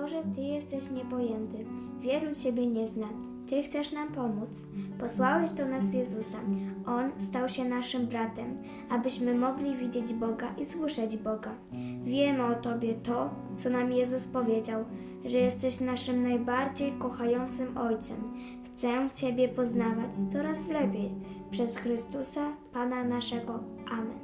Boże, Ty jesteś niepojęty, wielu Ciebie nie zna. Ty chcesz nam pomóc. Posłałeś do nas Jezusa. On stał się naszym bratem, abyśmy mogli widzieć Boga i słyszeć Boga. Wiemy o Tobie to, co nam Jezus powiedział, że jesteś naszym najbardziej kochającym Ojcem. Chcę Ciebie poznawać coraz lepiej przez Chrystusa, Pana naszego. Amen.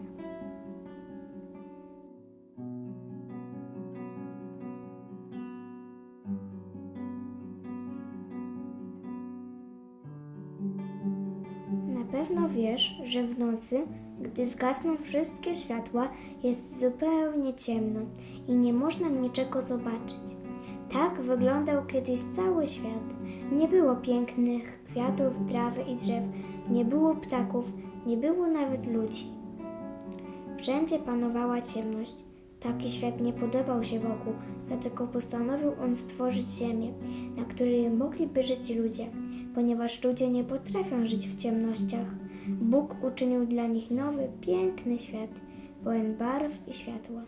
Pewno wiesz, że w nocy, gdy zgasną wszystkie światła, jest zupełnie ciemno i nie można niczego zobaczyć. Tak wyglądał kiedyś cały świat. Nie było pięknych kwiatów, trawy i drzew, nie było ptaków, nie było nawet ludzi. Wszędzie panowała ciemność. Taki świat nie podobał się Bogu, dlatego postanowił on stworzyć ziemię, na której mogliby żyć ludzie, ponieważ ludzie nie potrafią żyć w ciemnościach. Bóg uczynił dla nich nowy, piękny świat, pełen barw i światła.